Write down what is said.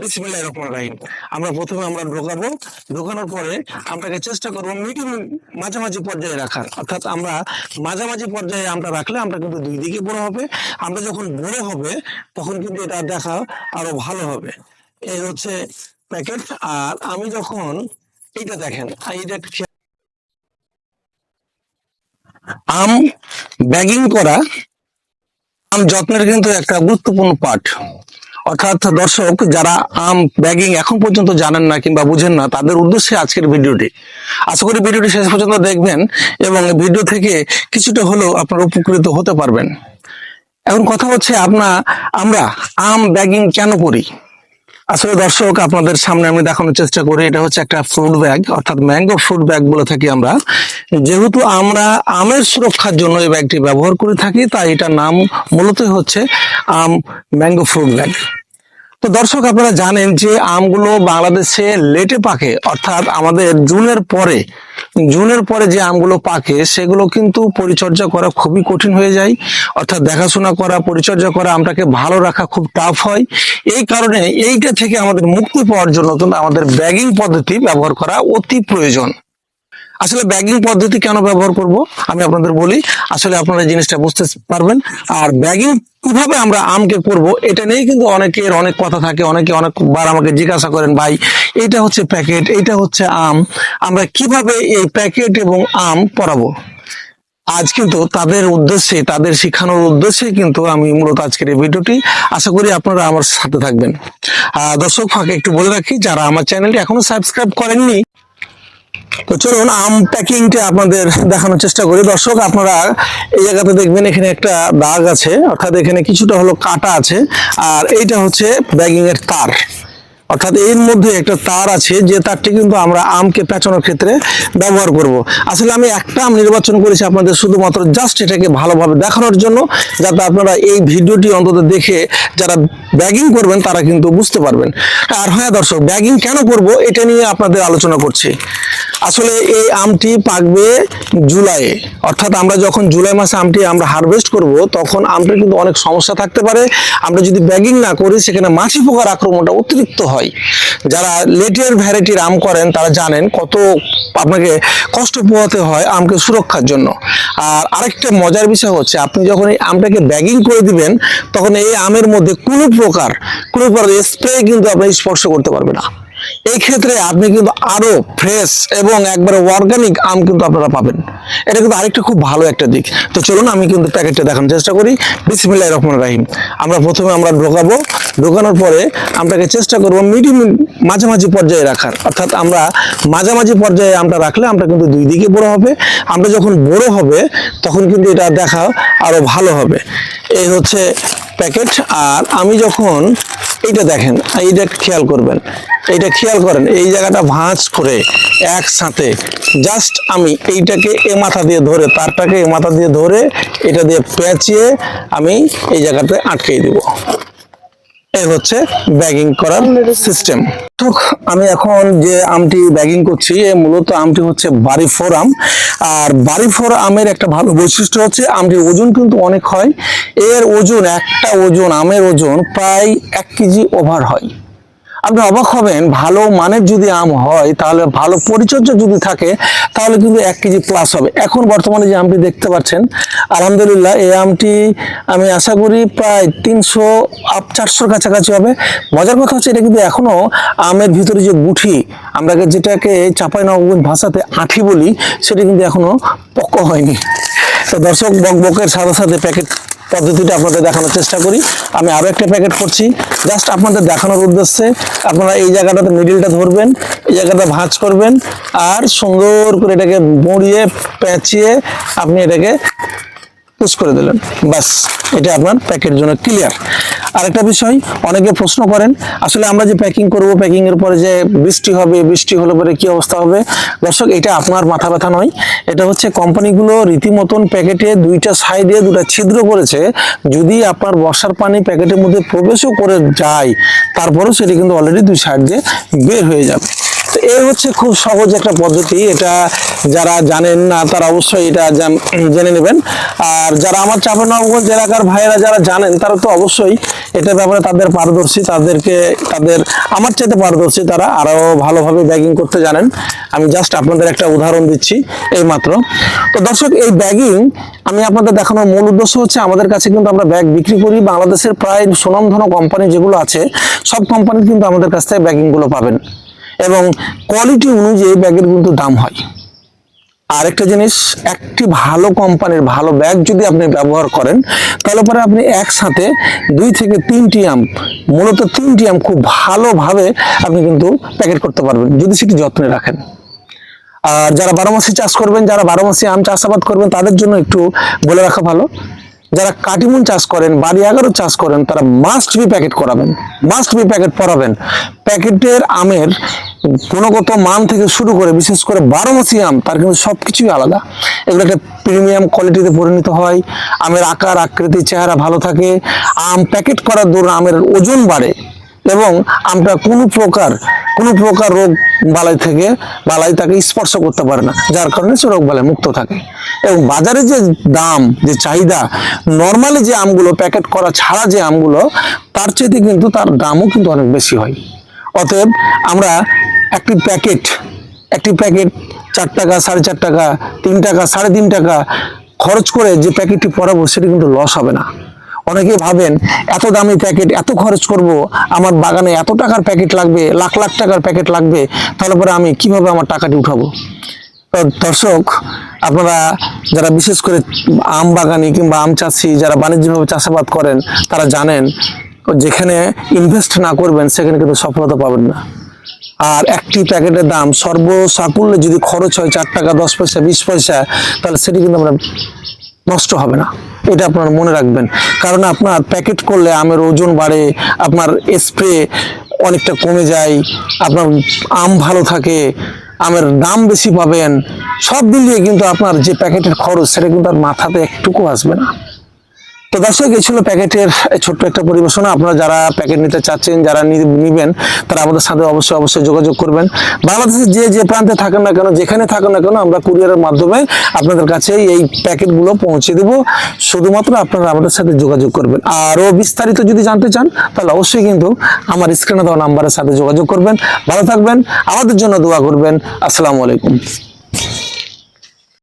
বিসমিল্লাহির রহমানির রহিম আমরা প্রথমে আমরা ঢোকাবো। ঢোকানোর পরে চেষ্টা করব মিডিয়াম মাঝামাঝি পর্যায়ে রাখার। অর্থাৎ আমরা মাঝামাঝি পর্যায়ে আমটা রাখলে আমরা কিন্তু দুই দিকে বড় হবে। আমরা যখন বড় হবে, তখন কিন্তু এটা দেখা আরও ভালো হবে। এই হচ্ছে প্যাকেট। আর আমি যখন এইটা দেখেন এইটা আম ব্যাগিং করা, আম যত্নের কিন্তু একটা গুরুত্বপূর্ণ পার্ট অর্থাৎ দর্শক, যারা আম ব্যাগিং এখন পর্যন্ত জানেন না কিংবা বুঝেন না, তাদের উদ্দেশ্যে আজকের ভিডিওটি। আশা করি ভিডিওটি শেষ পর্যন্ত দেখবেন এবং ভিডিও থেকে কিছুটা হলেও আপনারা উপকৃত হতে পারবেন। এখন কথা হচ্ছে, আপনা আমরা আম ব্যাগিং কেন করি? আসলে দর্শক, আপনাদের সামনে আমি দেখানোর চেষ্টা করি। এটা হচ্ছে একটা ফ্রুট ব্যাগ অর্থাৎ ম্যাঙ্গো ফ্রুট ব্যাগ বলে থাকি আমরা। যেহেতু আমরা আমের সুরক্ষার জন্য এই ব্যাগটি ব্যবহার করে থাকি, তাই এটার নাম মূলত হচ্ছে আম ম্যাঙ্গো ফ্রুট ব্যাগ দর্শক, আপনারা জানেন যে আমগুলো বাংলাদেশে লেটে পাকে। অর্থাৎ আমাদের জুনের পরে জুনের পরে যে আমগুলো পাকে, সেগুলো কিন্তু পরিচর্যা করা খুবই কঠিন হয়ে যায়। অর্থাৎ দেখাশোনা করা, পরিচর্যা করা আমটাকে ভালো রাখা খুব টাফ হয়। এই কারণে এইটা থেকে আমাদের মুক্তি পাওয়ার জন্য আমাদের ব্যাগিং পদ্ধতি ব্যবহার করা অতি প্রয়োজন। আসলে ব্যাগিং পদ্ধতি কেন ব্যবহার করব আমি আপনাদের বলি। আসলে আপনারা জিনিসটা বুঝতে পারবেন। আর ব্যাগিং কীভাবে আমরা আমকে করব এটা নিয়ে কিন্তু অনেকের অনেক কথা থাকে, অনেকে অনেকবার আমাকে জিজ্ঞাসা করেন, ভাই এটা হচ্ছে প্যাকেট এটা হচ্ছে আম, আমরা কীভাবে এই প্যাকেট এবং আম পরাবো? আজ কিন্তু তাদের উদ্দেশ্যে, তাদের শিখানোর উদ্দেশ্যে কিন্তু আমি মূলত আজকের এই ভিডিওটি আশা করি আপনারা আমার সাথে থাকবেন। দর্শক, ফাঁকে একটু বলে রাখি, যারা আমার চ্যানেলটি এখনও সাবস্ক্রাইব করেননি তো চলুন, আম প্যাকিংটা আপনাদের দেখানোর চেষ্টা করি। দর্শক, আপনারা এই জায়গাতে দেখবেন এখানে একটা দাগ আছে, অর্থাৎ এখানে কিছুটা হলো কাটা আছে, আর এইটা হচ্ছে ব্যাগিং এর তার। অর্থাৎ এর মধ্যে একটা তার আছে, যে তারটি কিন্তু আমরা আমকে পেঁচানোর ক্ষেত্রে ব্যবহার করব। আসলে আমি একটা আম নির্বাচন করেছি আপনাদের শুধুমাত্র জাস্ট এটাকে ভালোভাবে দেখানোর জন্য, যাতে আপনারা এই ভিডিওটি অন্তত দেখে যারা ব্যাগিং করবেন, তারা কিন্তু বুঝতে পারবেন। আর হ্যাঁ দর্শক ব্যাগিং কেন করব এটা নিয়ে আপনাদের আলোচনা করছি। আসলে এই আমটি পাকবে জুলাইয়ে। অর্থাৎ আমরা যখন জুলাই মাসে আমটি আমরা হারভেস্ট করব, তখন আমটা কিন্তু অনেক সমস্যা থাকতে পারে। আমরা যদি ব্যাগিং না করি, সেখানে মাছি পোকার আক্রমণটা অতিরিক্ত হয় যারা লেটের ভ্যারাইটির আম করেন, তারা জানেন কত আপনাকে কষ্ট পোহাতে হয় আমকে সুরক্ষার জন্য। আর আরেকটা মজার বিষয় হচ্ছে, আপনি যখন এই আমটাকে ব্যাগিং করে দিবেন, তখন এই আমের মধ্যে কোনো প্রকার কোনো প্রকার স্প্রে কিন্তু আপনি স্পর্শ করতে পারবে না। এই ক্ষেত্রে আপনি কিন্তু আরও ফ্রেশ এবং একবারে অর্গানিক আম কিন্তু আপনারা পাবেন। এটা কিন্তু আরেকটা খুব ভালো একটা দিক। তো চলুন আমি কিন্তু প্যাকেটটা দেখানোর চেষ্টা করি। বিসমিল্লাহির রহমানির রহিম। আমরা প্রথমে আমরা ঢোকাবো। ঢোকানোর পরে আমটাকে চেষ্টা করব মিডিয়াম মাঝামাঝি পর্যায়ে রাখার। অর্থাৎ আমরা মাঝামাঝি পর্যায়ে আমটা রাখলে আমটা কিন্তু দুই দিকে বড় হবে। আমরা যখন বড় হবে, তখন কিন্তু এটা দেখা আরও ভালো হবে। এই হচ্ছে প্যাকেট আর আমি যখন এইটা দেখেন, এইটা খেয়াল করবেন, এইটা খেয়াল করেন, এই জায়গাটা ভাঁজ করে একসাথে জাস্ট আমি এইটাকে এ মাথা দিয়ে ধরে, তারটাকে এ মাথা দিয়ে ধরে, এটা দিয়ে পেঁচিয়ে আমি এই জায়গাতে আটকেই দিব। এই হচ্ছে ব্যাগিং করার সিস্টেম আমি এখন যে আমটি ব্যাগিং করছি মূলত আমটি হচ্ছে বাড়ি ফোর আম। আর বাড়ি ফোর আমের একটা ভালো বৈশিষ্ট্য হচ্ছে, আমটির ওজন কিন্তু অনেক হয়। এর ওজন, একটা ওজন, আমের ওজন প্রায় এক কেজি ওভার হয়। আপনি অবাক হবেন, ভালো মানের যদি আম হয়, তাহলে ভালো পরিচর্যা যদি থাকে, তাহলে কিন্তু এক কেজি প্লাস হবে। এখন বর্তমানে যে আমটি দেখতে পাচ্ছেন, আলহামদুলিল্লাহ এই আমটি আমি আশা করি প্রায় তিনশো আপ চারশোর কাছাকাছি হবে। মজার কথা হচ্ছে এটা কিন্তু এখনও আমের ভিতরে যে গুঠি, আমরা যেটাকে চাপাই নবগঞ্জ ভাষাতে আঁঠি বলি, সেটা কিন্তু এখনও পক্ক হয়নি। তো দর্শক বক বকের সাথে সাথে প্যাকেট পদ্ধতিটা আপনাদের দেখানোর চেষ্টা করি। আমি আরও একটা প্যাকেট করছি। জাস্ট আপনাদের দেখানোর উদ্দেশ্যে আপনারা এই জায়গাটাতে মিডিলটা ধরবেন, এই জায়গাটা ভাঁজ করবেন, আর সুন্দর করে এটাকে মুড়িয়ে, পেঁচিয়ে আপনি এটাকে পুশ করে দিলেন। বাস এটা আপনার প্যাকের জন্য ক্লিয়ার আরেকটা বিষয়, অনেকে প্রশ্ন করেন, আসলে আমরা যে প্যাকিং করব প্যাকিং এর পরে যে বৃষ্টি হবে, বৃষ্টি হলে পরে কি অবস্থা হবে? দর্শক, এটা আপনার মাথা ব্যথা নয়। এটা হচ্ছে কোম্পানিগুলো রীতিমতন প্যাকেটে দুইটা সাইডে দুটা ছিদ্র করেছে। যদি আপনার বর্ষার পানি প্যাকেটের মধ্যে প্রবেশও করে যায়, তারপরেও সেটি কিন্তু অলরেডি দুই সাইড দিয়ে বের হয়ে যাবে। তো এই হচ্ছে খুব সহজ একটা পদ্ধতি। এটা যারা জানেন না, তারা অবশ্যই এটা জেনে নেবেন। আর যারা আমার চাঁপানগঞ্জ এলাকার ভাইয়েরা যারা জানেন, তারা তো অবশ্যই এটা ব্যাপারে তাদের পারদর্শী, তাদেরকে, তাদের আমার চাইতে পারদর্শী তারা আরও ভালোভাবে ব্যাগিং করতে জানেন। আমি জাস্ট আপনাদের একটা উদাহরণ দিচ্ছি এই মাত্র তো দর্শক, এই ব্যাগিং আমি আপনাদের দেখানোর মূল উদ্দেশ্য হচ্ছে, আমাদের কাছে কিন্তু আমরা ব্যাগ বিক্রি করি। বাংলাদেশের প্রায় সুনামধন্য কোম্পানি যেগুলো আছে, সব কোম্পানি কিন্তু আমাদের কাছ থেকে ব্যাগিংগুলো পাবেন। এবং কোয়ালিটি অনুযায়ী ব্যাগের কিন্তু দাম হয়। আরেকটা জিনিস, একটি ভালো কোম্পানির ভালো ব্যাগ যদি আপনি ব্যবহার করেন, তাহলে পরে আপনি একসাথে দুই থেকে তিনটি আম, মূলত তিনটি আম খুব ভালোভাবে আপনি কিন্তু প্যাকেট করতে পারবেন, যদি সেটি যত্নে রাখেন। আর যারা বারো মাসে চাষ করবেন, যারা বারো মাসি আম চাষাবাদ করবেন, তাদের জন্য একটু বলে রাখা ভালো। যারা কাটিমুন চাষ করেন, বাড়ি এগারো চাষ করেন, তারা মাস্ট বি প্যাকেট করাবেন মাস্ট বি প্যাকেট পরাবেন। প্যাকেটের আমের গুণগত মান থেকে শুরু করে, বিশেষ করে বারো মাসি আম, তার কিন্তু সব কিছুই আলাদা। এগুলো একটা প্রিমিয়াম কোয়ালিটিতে পরিণত হয়, আমের আকার, আকৃতি, চেহারা ভালো থাকে। আম প্যাকেট করার দৌড় আমের ওজন বাড়ে। এবং আমরা কোনো প্রকার কোনো প্রকার রোগ বালাই থেকে, বালাই তাকে স্পর্শ করতে পারে না। যার কারণে সে রোগ বালাই মুক্ত থাকে। এবং বাজারে যে দাম, যে চাহিদা নর্মালি যে আমগুলো প্যাকেট করা ছাড়া যে আমগুলো, তার চাইতে কিন্তু তার দামও কিন্তু অনেক বেশি হয়। অতএব আমরা একটি প্যাকেট একটি প্যাকেট চার টাকা, সাড়ে চার টাকা, তিন টাকা, সাড়ে তিন টাকা খরচ করে যে প্যাকেটটি পরাবো, সেটা কিন্তু লস হবে না। অনেকে ভাবেন, এত দামি প্যাকেট এত খরচ করব, আমার বাগানে এত টাকার প্যাকেট লাগবে, লাখ লাখ টাকার প্যাকেট লাগবে, তাহলে পরে আমি কীভাবে আমার টাকাটি উঠাবো? দর্শক, আপনারা যারা বিশেষ করে আম বাগানি কিংবা আম চাষি, যারা বাণিজ্যিকভাবে চাষাবাদ করেন, তারা জানেন, যেখানে ইনভেস্ট না করবেন, সেখানে কিন্তু সফলতা পাবেন না। আর একটি প্যাকেটের দাম সর্বসাকুল্যে যদি খরচ হয় চার টাকা, দশ পয়সা, বিশ পয়সা, তাহলে সেটি কিন্তু আমরা নষ্ট হবে না। এটা আপনার মনে রাখবেন। কারণ আপনার প্যাকেট করলে আমের ওজন বাড়ে, আপনার স্প্রে অনেকটা কমে যায়, আপনার আম ভালো থাকে, আমের দাম বেশি পাবেন। সব মিলিয়ে কিন্তু আপনার যে প্যাকেটের খরচ, সেটা কিন্তু আর মাথাতে একটুকু আসবে না। তো দর্শক, এই ছিল প্যাকেটের ছোট্ট একটা পরিবেশনা। আপনারা যারা প্যাকেট নিতে চাচ্ছেন, যারা নিবেন, তারা আমাদের সাথে অবশ্যই অবশ্যই যোগাযোগ করবেন। বাংলাদেশের যে যে প্রান্তে থাকেন না কেন, যেখানে থাকেন না কেন, আমরা কুরিয়ারের মাধ্যমে আপনাদের কাছে এই প্যাকেটগুলো পৌঁছে দেব। শুধুমাত্র আপনারা আমাদের সাথে যোগাযোগ করবেন। আরও বিস্তারিত যদি জানতে চান, তাহলে অবশ্যই কিন্তু আমার স্ক্রিনে দেওয়া নাম্বারের সাথে যোগাযোগ করবেন। ভালো থাকবেন, আমাদের জন্য দোয়া করবেন। আসসালামু আলাইকুম।